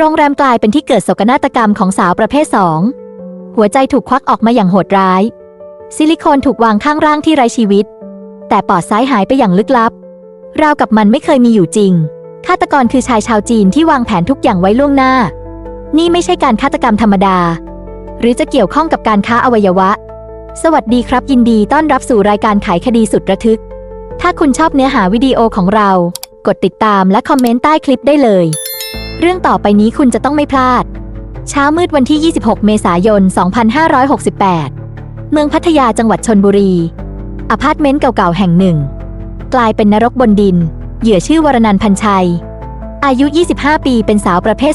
โรงแรมกลายเป็นที่เกิดโศกนาฏกรรมของสาวประเภทสอง หัวใจถูกควักออกมาอย่างโหดร้าย ซิลิโคนถูกวางข้างร่างที่ไร้ชีวิต แต่ปอดซ้ายหายไปอย่างลึกลับ ราวกับมันไม่เคยมีอยู่จริง ฆาตกรคือชายชาวจีนที่วางแผนทุกอย่างไว้ล่วงหน้า นี่ไม่ใช่การฆาตกรรมธรรมดา หรือจะเกี่ยวข้องกับการค้าอวัยวะ สวัสดีครับ ยินดีต้อนรับสู่รายการไขคดีสุดระทึก ถ้าคุณชอบเนื้อหาวิดีโอของเรา กดติดตามและคอมเมนต์ใต้คลิปได้เลย เรื่องต่อไปนี้คุณจะต้องไม่พลาด เช้ามืดวันที่ 26 เมษายน 2568 เมืองพัทยาจังหวัดชนบุรี อพาร์ตเมนต์เก่าๆ แห่งหนึ่ง กลายเป็นนรกบนดิน เหยื่อชื่อวรนันพันชัย อายุ 25 ปีเป็นสาวประเภท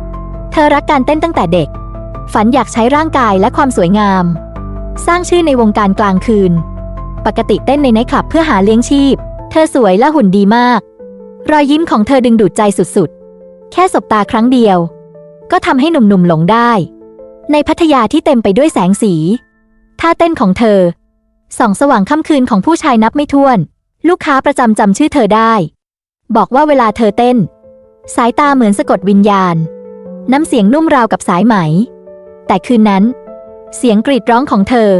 2 เธอรักการเต้นตั้งแต่เด็ก ฝันอยากใช้ร่างกายและความสวยงาม สร้างชื่อในวงการกลางคืน ปกติเต้นในไนท์คลับเพื่อหาเลี้ยงชีพ เธอสวยและหุ่นดีมาก รอยยิ้มของเธอดึงดูดใจสุด แค่สบตาครั้งเดียว ก็ทำให้หนุ่มๆหลงได้ ในพัทยาที่เต็มไปด้วยแสงสี ท่าเต้นของเธอส่องสว่างค่ำคืนของผู้ชายนับไม่ถ้วน ลูกค้าประจำจำชื่อเธอได้ บอกว่าเวลาเธอเต้น สายตาเหมือนสะกดวิญญาณ น้ำเสียงนุ่มราวกับสายไหม แต่คืนนั้น เสียงกรีดร้องของเธอ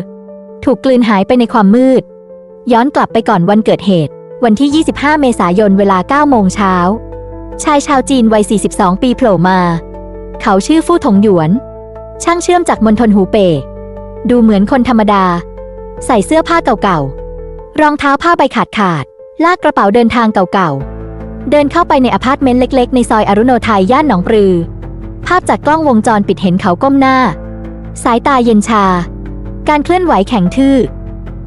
ถูกกลืนหายไปในความมืด ย้อนกลับไปก่อนวันเกิดเหตุ วันที่ 25 เมษายนเวลา 9 โมงเช้า ชายชาวจีนวัย 42 ปีโผล่มา เขาชื่อฟู่ถงหยวน ช่างเชื่อมจากมณฑลหูเป่ดูเหมือนคนธรรมดา ใส่เสื้อผ้าเก่าๆ รองเท้าผ้าใบขาดขาดๆลากกระเป๋าเดินทางเก่าๆ เดินเข้าไปในอพาร์ตเมนต์เล็กๆ ในซอยอรุโนไทยย่านหนองปลือ ภาพจากกล้องวงจรปิดเห็นเขาก้มหน้า สายตาเย็นชา การเคลื่อนไหวแข็งทื่อ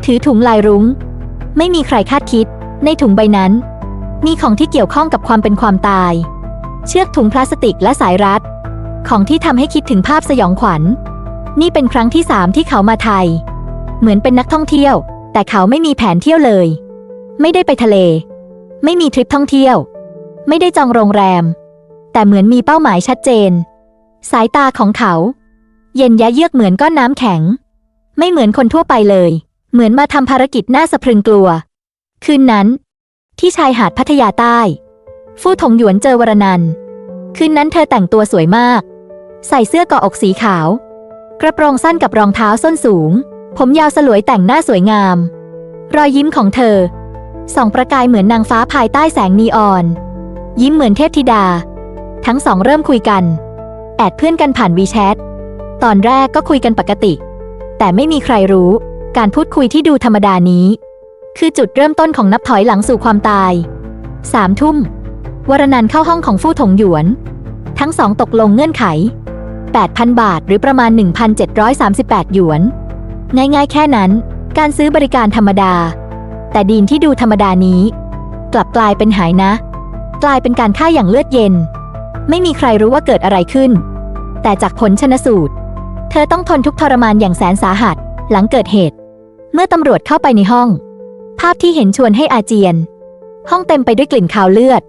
ถือถุงลายรุง้ง ไม่มีใครคาดคิด ในถุงใบนั้น มีของที่เกี่ยวข้องกับความเป็นความตาย เชือกถุงพลาสติกและสายรัด ของที่ทำให้คิดถึงภาพสยองขวัญ นี่เป็นครั้งที่สามที่เขามาไทย เหมือนเป็นนักท่องเที่ยว แต่เขาไม่มีแผนเที่ยวเลย ไม่ได้ไปทะเล ไม่มีทริปท่องเที่ยว ไม่ได้จองโรงแรม แต่เหมือนมีเป้าหมายชัดเจน สายตาของเขา เย็นยะเยือกเหมือนก้อนน้ำแข็ง ไม่เหมือนคนทั่วไปเลย เหมือนมาทำภารกิจน่าสะพรึงกลัว คืนนั้น ที่ชายหาดพัทยาใต้ ฟู่ถงหยวนเจอวรนันคืนนั้นเธอแต่งตัวสวยมาก ใส่เสื้อเกาะอกสีขาว กระโปรงสั้นกับรองเท้าส้นสูง ผมยาวสลวยแต่งหน้าสวยงาม รอยยิ้มของเธอส่องประกายเหมือนนางฟ้าภายใต้แสงนีออน ยิ้มเหมือนเทพธิดา ทั้งสองเริ่มคุยกัน แอดเพื่อนกันผ่านวีแชทตอนแรกก็คุยกันปกติ แต่ไม่มีใครรู้การพูดคุยที่ดูธรรมดานี้ คือจุดเริ่มต้นของนับถอยหลังสู่ความตายสามทุ่ม วรนันเข้าห้องของฟู่ถงหยวน ทั้งสองตกลงเงื่อนไข 8,000 บาทหรือประมาณ 1,738 หยวน ง่ายๆ แค่นั้น การซื้อบริการธรรมดา แต่ดีนที่ดูธรรมดานี้ กลับกลายเป็นหายนะ กลายเป็นการฆ่าอย่างเลือดเย็น ไม่มีใครรู้ว่าเกิดอะไรขึ้น แต่จากผลชนสูตร เธอต้องทนทุกทรมานอย่างแสนสาหัส หลังเกิดเหตุ เมื่อตำรวจเข้าไปในห้อง ภาพที่เห็นชวนให้อาเจียน ห้องเต็มไปด้วยกลิ่นคาวเลือด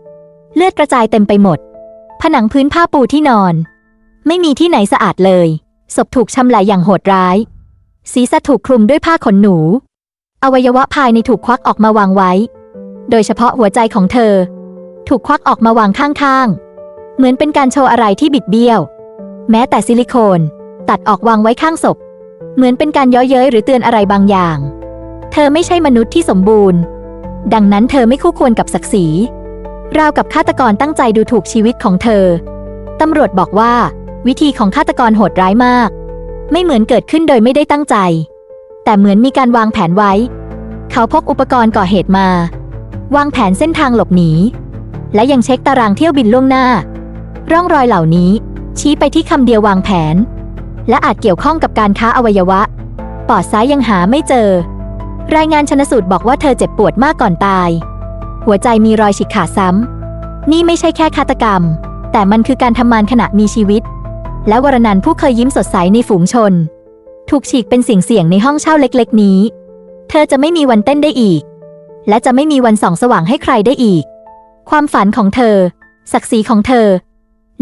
เลือดกระจายเต็มไปหมด ผนังพื้นผ้าปูที่นอน ไม่มีที่ไหนสะอาดเลย ศพถูกชำแหละอย่างโหดร้าย ศีรษะถูกคลุมด้วยผ้าขนหนู อวัยวะภายในถูกควักออกมาวางไว้ โดยเฉพาะหัวใจของเธอ ถูกควักออกมาวางข้างๆ เหมือนเป็นการโชว์อะไรที่บิดเบี้ยว แม้แต่ซิลิโคน ตัดออกวางไว้ข้างศพ เหมือนเป็นการย้อเย้ยหรือเตือนอะไรบางอย่าง เธอไม่ใช่มนุษย์ที่สมบูรณ์ ดังนั้นเธอไม่คู่ควรกับศักดิ์ศรี ราวกับฆาตกรตั้งใจดูถูกชีวิตของเธอ ตำรวจบอกว่า วิธีของฆาตกรโหดร้ายมาก ไม่เหมือนเกิดขึ้นโดยไม่ได้ตั้งใจ แต่เหมือนมีการวางแผนไว้ เขาพกอุปกรณ์ก่อเหตุมา วางแผนเส้นทางหลบหนี และยังเช็คตารางเที่ยวบินล่วงหน้า ร่องรอยเหล่านี้ ชี้ไปที่คำเดียววางแผน และอาจเกี่ยวข้องกับการค้าอวัยวะ ปอดซ้ายยังหาไม่เจอ รายงานชนสูตรบอกว่าเธอเจ็บปวดมากก่อนตาย หัวใจมีรอยฉีกขาดซ้ำ นี่ไม่ใช่แค่ฆาตกรรม แต่มันคือการทำมานขณะมีชีวิต และวรนันผู้เคยยิ้มสดใสในฝูงชน ถูกฉีกเป็นเสียงในห้องเช่าเล็กๆ นี้ เธอจะไม่มีวันเต้นได้อีก และจะไม่มีวันส่องสว่างให้ใครได้อีก ความฝันของเธอ ศักดิ์ศรีของเธอ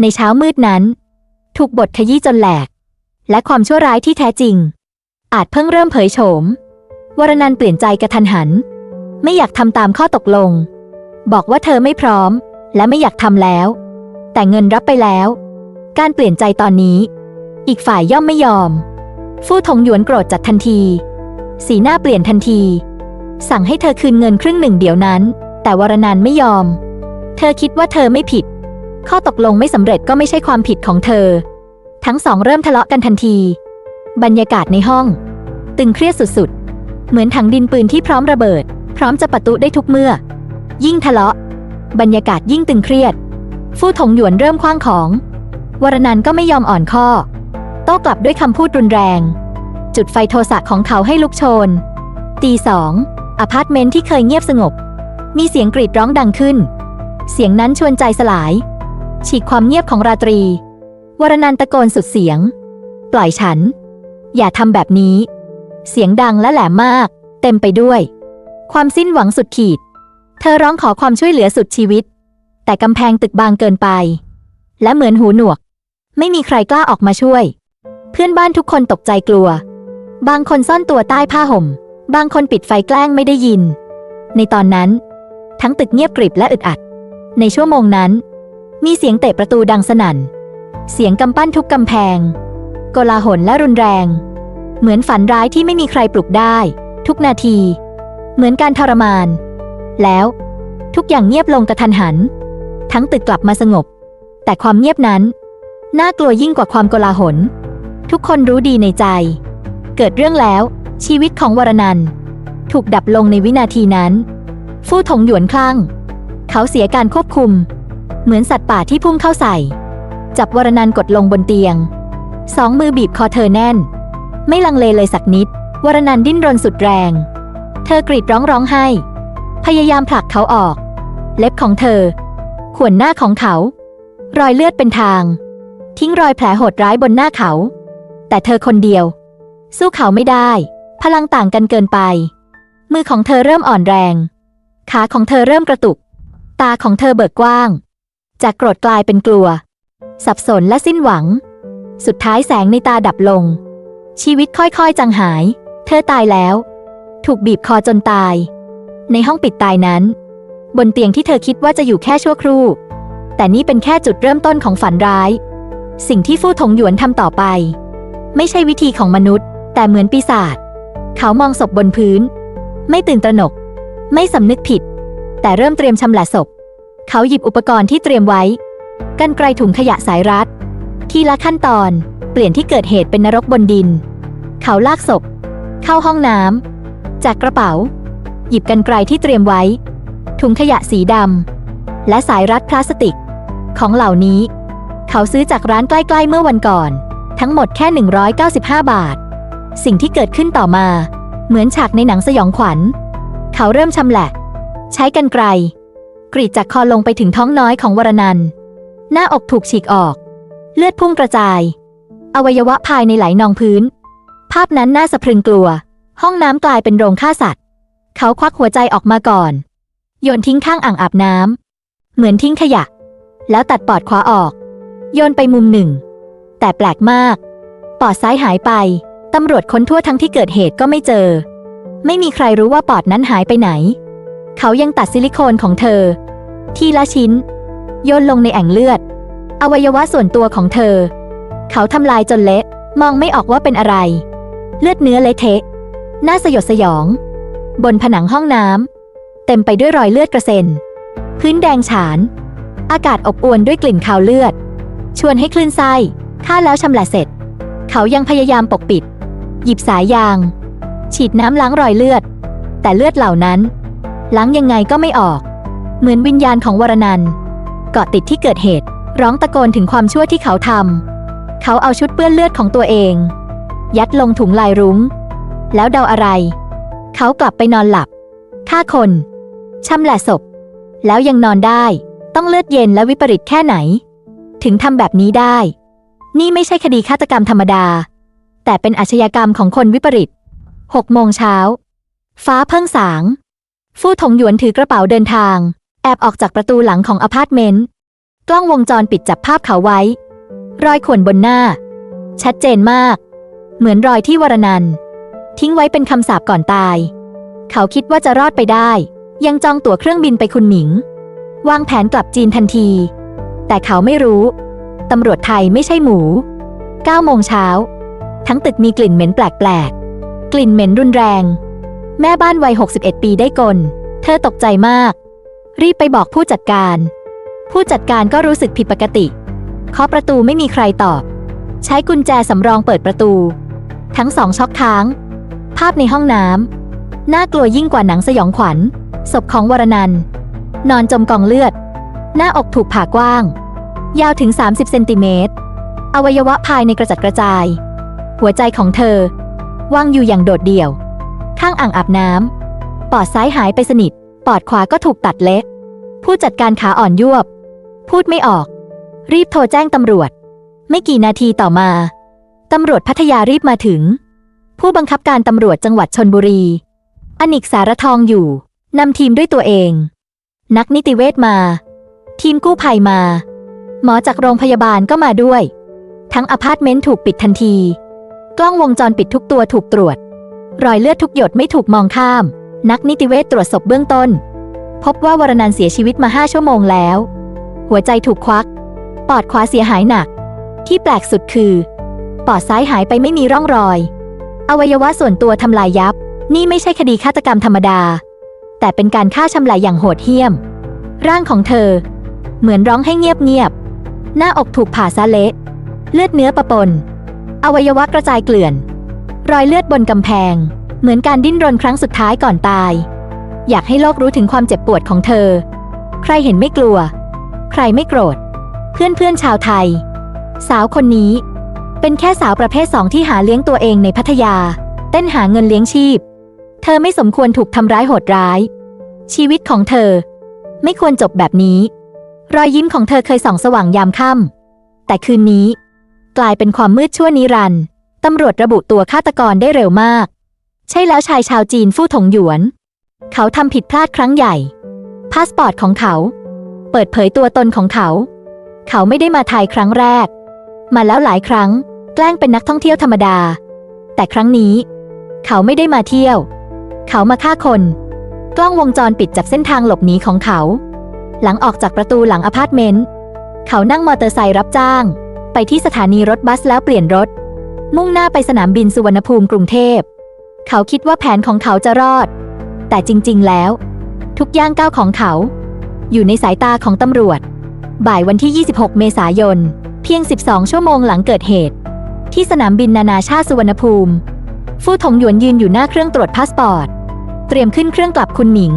ในเช้ามืดนั้น ถูกบทขยี้จนแหลก และความชั่วร้ายที่แท้จริง อาจเพิ่งเริ่มเผยโฉม วรนันท์เปลี่ยนใจกระทันหัน ไม่อยากทำตามข้อตกลง บอกว่าเธอไม่พร้อม และไม่อยากทำแล้ว แต่เงินรับไปแล้ว การเปลี่ยนใจตอนนี้ อีกฝ่ายย่อมไม่ยอม ฟู่ถงหยวนโกรธจัดทันที สีหน้าเปลี่ยนทันที สั่งให้เธอคืนเงินครึ่งหนึ่งเดี๋ยวนั้น แต่วรนันไม่ยอม เธอคิดว่าเธอไม่ผิด ข้อตกลงไม่สำเร็จก็ไม่ใช่ความผิดของเธอ ทั้งสองเริ่มทะเลาะกันทันที บรรยากาศในห้อง ตึงเครียดสุดๆ เหมือนถังดินปืนที่พร้อมระเบิด พร้อมจะปะตุได้ทุกเมื่อ ยิ่งทะเลาะ บรรยากาศยิ่งตึงเครียด ฟู่ถงหยวนเริ่มคว้างของ วรนันก็ไม่ยอมอ่อนข้อ โต้กลับด้วยคำพูดรุนแรง จุดไฟโทสะของเขาให้ลุกโชน ตีสองอพาร์ตเมนต์ที่เคยเงียบสงบ มีเสียงกรีดร้องดังขึ้น เสียงนั้นชวนใจสลาย ฉีกความเงียบของราตรี วรนันตะโกนสุดเสียง ปล่อยฉัน อย่าทำแบบนี้ เสียงดังและแหลมมาก เต็มไปด้วย ความสิ้นหวังสุดขีด เธอร้องขอความช่วยเหลือสุดชีวิต แต่กำแพงตึกบางเกินไป และเหมือนหูหนวก ไม่มีใครกล้าออกมาช่วย เพื่อนบ้านทุกคนตกใจกลัว บางคนซ่อนตัวใต้ผ้าห่ม บางคนปิดไฟแกล้งไม่ได้ยิน ในตอนนั้น ทั้งตึกเงียบกริบและอึดอัด ในชั่วโมงนั้น มีเสียงเตะประตูดังสนั่น เสียงกำปั้นทุกกำแพง โกลาหลและรุนแรง เหมือนฝันร้ายที่ไม่มีใครปลุกได้ ทุกนาที เหมือนการทรมาน แล้ว ทุกอย่างเงียบลงกระทันหัน ทั้งตึกกลับมาสงบ แต่ความเงียบนั้น น่ากลัวยิ่งกว่าความโกลาหล ทุกคนรู้ดีในใจ เกิดเรื่องแล้ว ชีวิตของวรนันท์ถูกดับลงในวินาทีนั้น ฟู่ถงหยวนคลั่ง เขาเสียการควบคุม เหมือนสัตว์ป่าที่พุ่งเข้าใส่ จับวรนันท์กดลงบนเตียง สองมือบีบคอเธอแน่น ไม่ลังเลเลยสักนิด วรนันดิ้นรนสุดแรง เธอกรีดร้องร้องไห้ พยายามผลักเขาออก เล็บของเธอข่วนหน้าของเขา รอยเลือดเป็นทาง ทิ้งรอยแผลโหดร้ายบนหน้าเขา แต่เธอคนเดียว สู้เขาไม่ได้ พลังต่างกันเกินไป มือของเธอเริ่มอ่อนแรง ขาของเธอเริ่มกระตุก ตาของเธอเบิกกว้าง จากโกรธกลายเป็นกลัว สับสนและสิ้นหวัง สุดท้ายแสงในตาดับลง ชีวิตค่อยๆ จางหาย เธอตายแล้ว ถูกบีบคอจนตาย ในห้องปิดตายนั้น บนเตียงที่เธอคิดว่าจะอยู่แค่ชั่วครู่ แต่นี่เป็นแค่จุดเริ่มต้นของฝันร้าย สิ่งที่ฟู่ถงหยวนทำต่อไป ไม่ใช่วิธีของมนุษย์ แต่เหมือนปีศาจเขามองศพบนพื้น ไม่ตื่นตระหนก ไม่สำนึกผิด แต่เริ่มเตรียมชำแหละศพ เขาหยิบอุปกรณ์ที่เตรียมไว้ กันไกลถุงขยะสายรัด ทีละขั้นตอน เปลี่ยนที่เกิดเหตุเป็นนรกบนดิน เขาลากศพ เข้าห้องน้ำ จากกระเป๋า หยิบกันไกลที่เตรียมไว้ ถุงขยะสีดำ และสายรัดพลาสติก ของเหล่านี้ เขาซื้อจากร้านใกล้ๆเมื่อวันก่อน ทั้งหมดแค่ 195 บาท สิ่งที่เกิดขึ้นต่อมา เหมือนฉากในหนังสยองขวัญ เขาเริ่มชำแหละ ใช้กันไกล กรีดจากคอลงไปถึงท้องน้อยของวรนันหน้าอกถูกฉีกออก เลือดพุ่งกระจาย อวัยวะภายในไหลนองพื้น ภาพนั้นน่าสะพรึงกลัว ห้องน้ำกลายเป็นโรงฆ่าสัตว์ เขาควักหัวใจออกมาก่อน โยนทิ้งข้างอ่างอาบน้ำ เหมือนทิ้งขยะ แล้วตัดปอดขวาออก โยนไปมุมหนึ่ง แต่แปลกมาก ปอดซ้ายหายไป ตำรวจค้นทั่วทั้งที่เกิดเหตุก็ไม่เจอ ไม่มีใครรู้ว่าปอดนั้นหายไปไหน เขายังตัดซิลิโคนของเธอ ทีละชิ้น โยนลงในแอ่งเลือด อวัยวะส่วนตัวของเธอ เขาทำลายจนเละ มองไม่ออกว่าเป็นอะไร เลือดเนื้อเละเทะน่าสยดสยอง บนผนังห้องน้ำเต็มไปด้วยรอยเลือดกระเซ็น พื้นแดงฉาน อากาศอบอวลด้วยกลิ่นคาวเลือด ชวนให้คลื่นไส้ฆ่าแล้วชำแหละเสร็จ เขายังพยายามปกปิด หยิบสายยาง ฉีดน้ำล้างรอยเลือด แต่เลือดเหล่านั้น ล้างยังไงก็ไม่ออก เหมือนวิญญาณของวรนันท์เกาะติดที่เกิดเหตุ ร้องตะโกนถึงความชั่วที่เขาทำเขาเอาชุดเปื้อนเลือดของตัวเอง ยัดลงถุงลายรุง้ง แล้วเดาอะไร เขากลับไปนอนหลับฆ่าคนชำแหละศพ แล้วยังนอนได้ ต้องเลือดเย็นและวิปริตแค่ไหน ถึงทำแบบนี้ได้ นี่ไม่ใช่คดีฆาตกรรมธรรมดา แต่เป็นอาชญากรรมของคนวิปริตหกโมงเช้า ฟ้าเพิ่งสาง ฟู่ถงหยวนถือกระเป๋าเดินทาง แอบออกจากประตูหลังของอพาร์ตเมนต์ กล้องวงจรปิดจับภาพเขาไว้ รอยข่วนบนหน้า ชัดเจนมาก เหมือนรอยที่วรนันทิ้งไว้เป็นคำสาปก่อนตาย เขาคิดว่าจะรอดไปได้ ยังจองตั๋วเครื่องบินไปคุณหมิง วางแผนกลับจีนทันที แต่เขาไม่รู้ตำรวจไทยไม่ใช่หมู9โมงเช้า ทั้งตึกมีกลิ่นเหม็นแปลกๆ กลิ่นเหม็นรุนแรง แม่บ้านวัย 61 ปีได้กล เธอตกใจมาก รีบไปบอกผู้จัดการ ผู้จัดการก็รู้สึกผิดปกติเคาะประตูไม่มีใครตอบ ใช้กุญแจสำรองเปิดประตู ทั้งสองช็อกค้าง ภาพในห้องน้ำน่ากลัวยิ่งกว่าหนังสยองขวัญ ศพของวรนัน นอนจมกองเลือด หน้าอกถูกผ่ากว้าง ยาวถึง 30 เซนติเมตร อวัยวะภายในกระจัดกระจาย หัวใจของเธอว่างอยู่อย่างโดดเดี่ยว ข้างอ่างอาบน้ำปอดซ้ายหายไปสนิท ปอดขวาก็ถูกตัดเละผู้จัดการขาอ่อนยวบ พูดไม่ออก รีบโทรแจ้งตำรวจ ไม่กี่นาทีต่อมา ตำรวจพัทยารีบมาถึง ผู้บังคับการตำรวจจังหวัดชนบุรี อนิกสารทองอยู่นำทีมด้วยตัวเอง นักนิติเวชมา ทีมกู้ภัยมา หมอจากโรงพยาบาลก็มาด้วย ทั้งอพาร์ตเมนต์ถูกปิดทันที กล้องวงจรปิดทุกตัวถูกตรวจ รอยเลือดทุกหยดไม่ถูกมองข้าม นักนิติเวชตรวจศพเบื้องต้น พบว่าวรนันเสียชีวิตมาห้าชั่วโมงแล้ว หัวใจถูกควัก ปอดขวาเสียหายหนัก ที่แปลกสุดคือ อดซ้ายหายไปไม่มีร่องรอย อวัยวะส่วนตัวทำลายยับ นี่ไม่ใช่คดีฆาตกรรมธรรมดา แต่เป็นการฆ่าชำลายอย่างโหดเหี้ยม ร่างของเธอ เหมือนร้องให้เงียบๆหน้าอกถูกผ่าซะเละ เลือดเนื้อประปน อวัยวะกระจายเกลื่อน รอยเลือดบนกำแพง เหมือนการดิ้นรนครั้งสุดท้ายก่อนตาย อยากให้โลกรู้ถึงความเจ็บปวดของเธอ ใครเห็นไม่กลัว ใครไม่โกรธ เพื่อนเพื่อนๆชาวไทย สาวคนนี้ เป็นแค่สาวประเภทสองที่หาเลี้ยงตัวเองในพัทยา เต้นหาเงินเลี้ยงชีพ เธอไม่สมควรถูกทำร้ายโหดร้าย ชีวิตของเธอ ไม่ควรจบแบบนี้ รอยยิ้มของเธอเคยส่องสว่างยามค่ำแต่คืนนี้ กลายเป็นความมืดชั่วนิรันด์ตำรวจระบุตัวฆาตกรได้เร็วมาก ใช่แล้วชายชาวจีนฟู่ถงหยวน เขาทำผิดพลาดครั้งใหญ่ พาสปอร์ตของเขา เปิดเผยตัวตนของเขา เขาไม่ได้มาไทยครั้งแรก มาแล้วหลายครั้ง แกล้งเป็นนักท่องเที่ยวธรรมดา แต่ครั้งนี้ เขาไม่ได้มาเที่ยว เขามาฆ่าคน กล้องวงจรปิดจับเส้นทางหลบหนีของเขา หลังออกจากประตูหลังอพาร์ตเมนต์ เขานั่งมอเตอร์ไซค์รับจ้าง ไปที่สถานีรถบัสแล้วเปลี่ยนรถ มุ่งหน้าไปสนามบินสุวรรณภูมิกรุงเทพ เขาคิดว่าแผนของเขาจะรอด แต่จริง ๆ แล้ว ทุกย่างก้าวของเขา อยู่ในสายตาของตำรวจ บ่ายวันที่ 26 เมษายน เพียง 12 ชั่วโมงหลังเกิดเหตุ ที่สนามบินนานาชาติสุวรรณภูมิ ฟู่ถงหยวนยืนอยู่หน้าเครื่องตรวจพาสปอร์ต เตรียมขึ้นเครื่องกลับคุณหมิง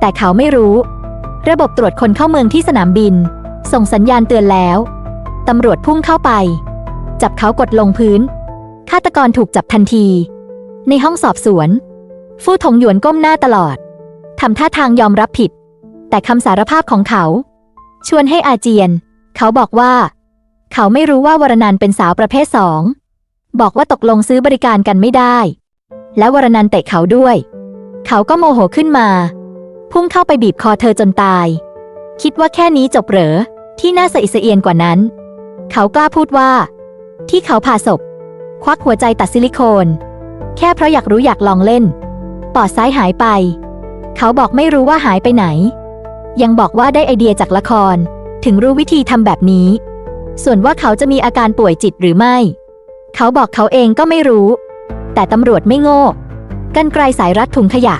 แต่เขาไม่รู้ ระบบตรวจคนเข้าเมืองที่สนามบิน ส่งสัญญาณเตือนแล้ว ตำรวจพุ่งเข้าไป จับเขากดลงพื้น ฆาตกรถูกจับทันที ในห้องสอบสวน ฟู่ถงหยวนก้มหน้าตลอดทำท่าทางยอมรับผิด แต่คำสารภาพของเขา ชวนให้อาเจียน เขาบอกว่า เขาไม่รู้ว่าวรนันเป็นสาวประเภทสอง บอกว่าตกลงซื้อบริการกันไม่ได้ และวรนันเตะเขาด้วย เขาก็โมโหขึ้นมา พุ่งเข้าไปบีบคอเธอจนตาย คิดว่าแค่นี้จบเหรอ ที่น่าสะอิดสะเอียนกว่านั้น เขากล้าพูดว่า ที่เขาผ่าศพ ควักหัวใจตัดซิลิโคน แค่เพราะอยากรู้อยากลองเล่น ปอดซ้ายหายไป เขาบอกไม่รู้ว่าหายไปไหน ยังบอกว่าได้ไอเดียจากละคร ถึงรู้วิธีทำแบบนี้ ส่วนว่าเขาจะมีอาการป่วยจิตหรือไม่ เขาบอกเขาเองก็ไม่รู้ แต่ตำรวจไม่โง่ กันไกลสายรัดถุงขยะ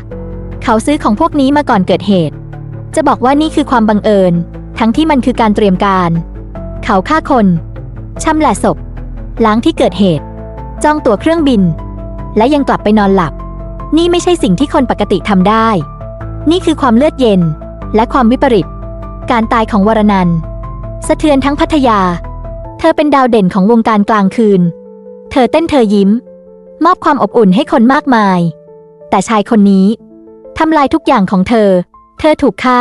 เขาซื้อของพวกนี้มาก่อนเกิดเหตุ จะบอกว่านี่คือความบังเอิญ ทั้งที่มันคือการเตรียมการ เขาฆ่าคนชำแหละศพ ล้างที่เกิดเหตุ จองตั๋วเครื่องบิน และยังกลับไปนอนหลับ นี่ไม่ใช่สิ่งที่คนปกติทำได้ นี่คือความเลือดเย็น และความวิปริต การตายของวรนันท์ สะเทือนทั้งพัทยา เธอเป็นดาวเด่นของวงการกลางคืน เธอเต้นเธอยิ้ม มอบความอบอุ่นให้คนมากมาย แต่ชายคนนี้ทำลายทุกอย่างของเธอ เธอถูกฆ่า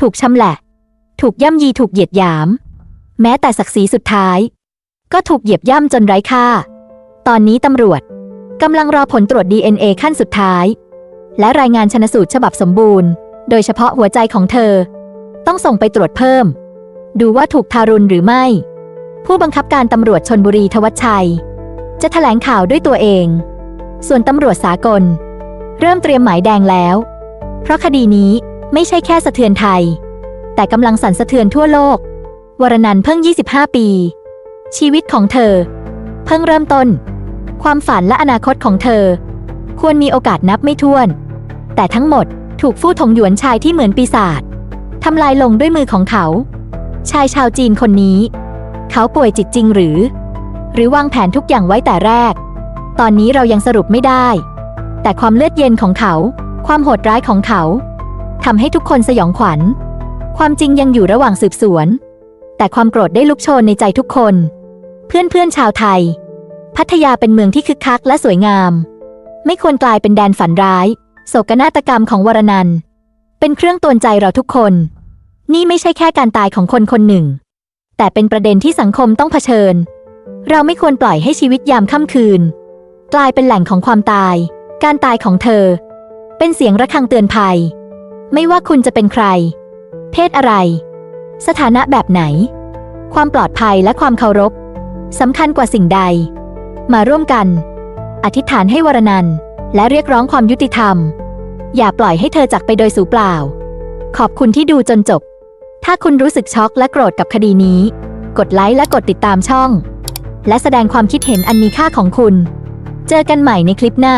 ถูกชำแหละ ถูกย่ำยีถูกเหยียดหยาม แม้แต่ศักดิ์ศรีสุดท้าย ก็ถูกเหยียบย่ำจนไร้ค่า ตอนนี้ตำรวจกำลังรอผลตรวจ DNA ขั้นสุดท้าย และรายงานชนสูตรฉบับสมบูรณ์ โดยเฉพาะหัวใจของเธอ ต้องส่งไปตรวจเพิ่ม ดูว่าถูกทารุณหรือไม่ ผู้บังคับการตำรวจชนบุรีทวัชชัย จะแถลงข่าวด้วยตัวเอง ส่วนตำรวจสากล เริ่มเตรียมหมายแดงแล้ว เพราะคดีนี้ไม่ใช่แค่สะเทือนไทย แต่กำลังสั่นสะเทือนทั่วโลก วรนันท์เพิ่ง 25 ปี ชีวิตของเธอ เพิ่งเริ่มต้น ความฝันและอนาคตของเธอ ควรมีโอกาสนับไม่ถ้วน แต่ทั้งหมดถูกฟู่ถงหยวนชายที่เหมือนปีศาจทำลายลงด้วยมือของเขา ชายชาวจีนคนนี้ เขาป่วยจิตจริงหรือ หรือวางแผนทุกอย่างไว้แต่แรก ตอนนี้เรายังสรุปไม่ได้ แต่ความเลือดเย็นของเขา ความโหดร้ายของเขาทำให้ทุกคนสยองขวัญ ความจริงยังอยู่ระหว่างสืบสวน แต่ความโกรธได้ลุกโชนในใจทุกคน เพื่อนเพื่อนชาวไทย พัทยาเป็นเมืองที่คึกคักและสวยงาม ไม่ควรกลายเป็นแดนฝันร้าย โศกนาฏกรรมของวรนันเป็นเครื่องตือนใจเราทุกคน นี่ไม่ใช่แค่การตายของคนคนหนึ่ง แต่เป็นประเด็นที่สังคมต้องเผชิญ เราไม่ควรปล่อยให้ชีวิตยามค่ำคืน กลายเป็นแหล่งของความตาย การตายของเธอ เป็นเสียงระฆังเตือนภัย ไม่ว่าคุณจะเป็นใคร เพศอะไร สถานะแบบไหน ความปลอดภัยและความเคารพสำคัญกว่าสิ่งใด มาร่วมกัน อธิษฐานให้วรนันและเรียกร้องความยุติธรรม อย่าปล่อยให้เธอจากไปโดยสูเปล่า ขอบคุณที่ดูจนจบ ถ้าคุณรู้สึกช็อกและโกรธกับคดีนี้ กดไลค์และกดติดตามช่อง และแสดงความคิดเห็นอันมีค่าของคุณ เจอกันใหม่ในคลิปหน้า